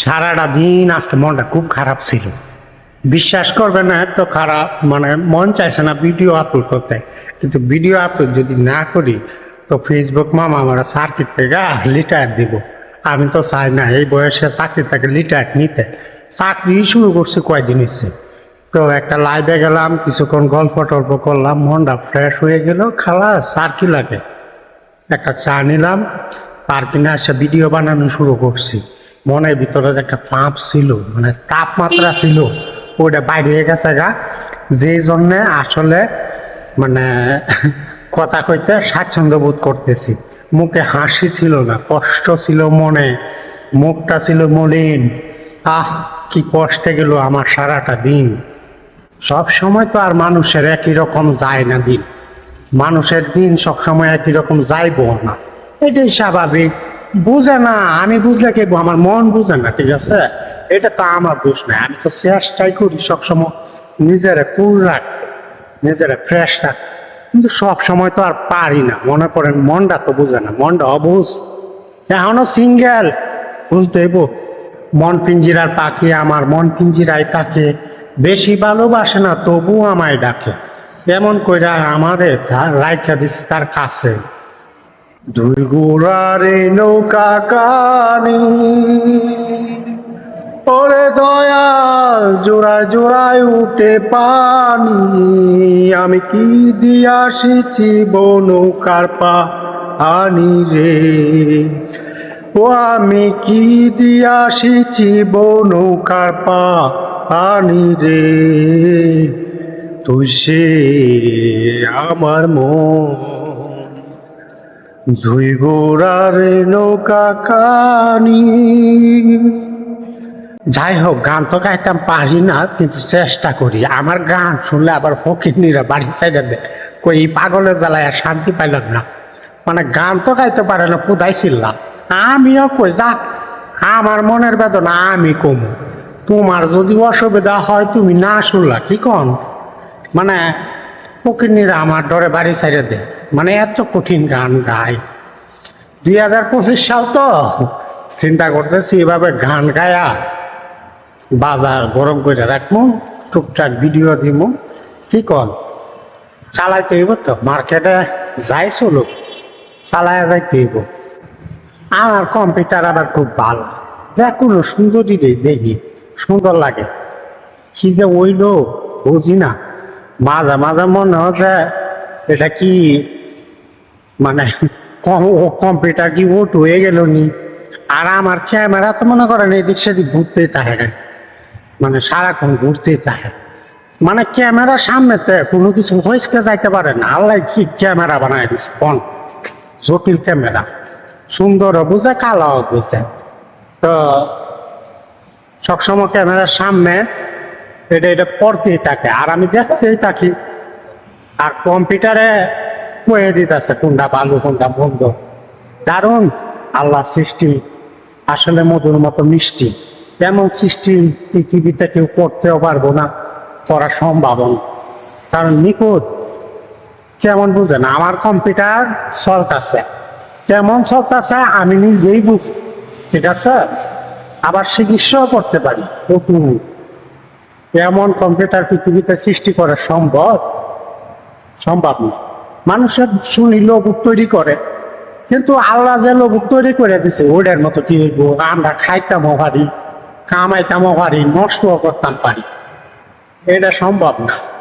সারাটা দিন আজকে মনটা খুব খারাপ ছিল। বিশ্বাস করবে না, এত খারাপ মানে মন চাইছে না ভিডিও আপলোড করতে। কিন্তু ভিডিও আপলোড যদি না করি, তো ফেসবুক মামা আমার সার্কিট থেকে লিটার দিব। আমি তো চাই না এই বয়সে চাকরি থেকে লিটার নিতে। চাকরি শুরু করছি কয়দিন হচ্ছে তো একটা লাইভে গেলাম, কিছুক্ষণ গল্প টল্প করলাম, মনটা ফ্রেশ হয়ে গেল, খালা সার কি লাগে একটা চা নিলাম পার্কিংয়ে এসে ভিডিও বানানো শুরু করছি। মনের ভিতরে একটা পাপ ছিল মানে তাপমাত্রা ছিল ওটা বাইরে গেছে গা। যেই জন্যে আসলে মানে কথা কইতে স্বাচ্ছন্দ্য বোধ করতেছি। মুখে হাসি ছিল না, কষ্ট ছিল মনে, মুখটা ছিল মলিন। আহ, কি কষ্টে গেল আমার সারাটা দিন। সব সময় তো আর মানুষের একই রকম যায় না দিন। মানুষের দিন সবসময় একই রকম যাইব না। এটাই স্বাভাবিক। বুঝে না, আমি বুঝলে কে আমার মন বুঝে না, ঠিক আছে? এটা তো আমার দোষ নয় আমি তো চেষ্টাই করি সবসময় নিজেরা কুল রাখতে, নিজেরা ফ্রেশ রাখতে। কিন্তু সব সময় তো আর পারি না। মনে করেন, মনটা তো বুঝে না, মনটা অবুঝ। এখনও সিঙ্গেল বুঝতেইব মন পিঞ্জিরার পাখি আমার, মন পিঞ্জিরায় তাকে। বেশি ভালোবাসে না তবু আমায় ডাকে। এমন কইরা আমারে রাইখা দিছে তার কাছে। দুই গোড়ারে নৌকা কানি। ওরে দয়াল, জোড়ায় জোড়ায় উঠে পানি। আমি কি দিয়া দিয়াসিছি নৌকার পা আনি রে? ও আমি কি দিয়া দিয়াসিছি নৌকার পা আনি রে? তুই সে আমার মন। দুই গোড়ার নৌকা কানি। যাই হোক, গান তো গাইতাম, পারি না, কিন্তু চেষ্টা করি। আমার গান শুনলে আবার ফকিরনিরা বাড়ি সাইডে দেয়। কই এই পাগলের জ্বালায় শান্তি পাইলাম না। মানে গান তো গাইতে পারে না পুদাইছিলাম আমিও কই, যা, আমার মনের বেদনা আমি কমু। তোমার যদি অসুবিধা হয়, তুমি না শুনলা, কি কন? মানে ফকিরনিরা আমার ডরে বাড়ি সাইডে দেয়। মানে এত কঠিন গান গায়। দুই হাজার পঁচিশ সাল তো চিন্তা করতেছি এভাবে গান গায়া বাজার গরম করে রাখব টুকটাক ভিডিও দিব কি কর? চালাইতে হইব তো, মার্কেটে যাই চলুক চালায় যাইতে হইব। আমার কম্পিউটার আবার খুব ভালো দেখুন সুন্দরী রে, দেখি, সুন্দর লাগে। কি যে ওইলো বুঝি না মাঝে মাঝে মনে হচ্ছে, এটা কি মানে ও কম্পিউটার কি ওট হয়ে গেল নি? আর আমার ক্যামেরা তো মনে করেন এদিক সেদিক ঘুরতেই থাকে মানে সারাক্ষণ ঘুরতেই থাকে মানে ক্যামেরা সামনেতে কোনো কিছু হয়েছে যাইতে পারে না। আল্লাহ কি ক্যামেরা বানায় দিছে, কোন? জটিল ক্যামেরা। সুন্দর বুঝে কালো বুঝে তো সবসময় ক্যামেরার সামনে এটা এটা পড়তেই থাকে। আর আমি দেখতেই থাকি। আর কম্পিউটারে কয়ে দিতেছে, কোনটা ভালো, কোনটা বন্ধ দারুণ আল্লাহ সৃষ্টি আসলে মধুর মতো মিষ্টি। এমন সৃষ্টি পৃথিবীতে কেউ করতেও পারব না, করা সম্ভব কারণ নিখুঁত, কেমন বুঝেন আমার কম্পিউটার চলতেছে। কেমন চলতেছে আমি নিজেই বুঝি। ঠিক আছে? আবার চিকিৎসাও করতে পারি। নতুন। এমন কম্পিউটার পৃথিবীতে সৃষ্টি করা সম্ভব? সম্ভব না। মানুষের শুনি লোক তৈরি করে। কিন্তু আল্লাহ যে লোক তৈরি করে দিছে ওইটার মতো কি আমরা খাইতামও পারি, কামাইতামও পারি, নষ্টও করতাম পারি। এটা সম্ভব না।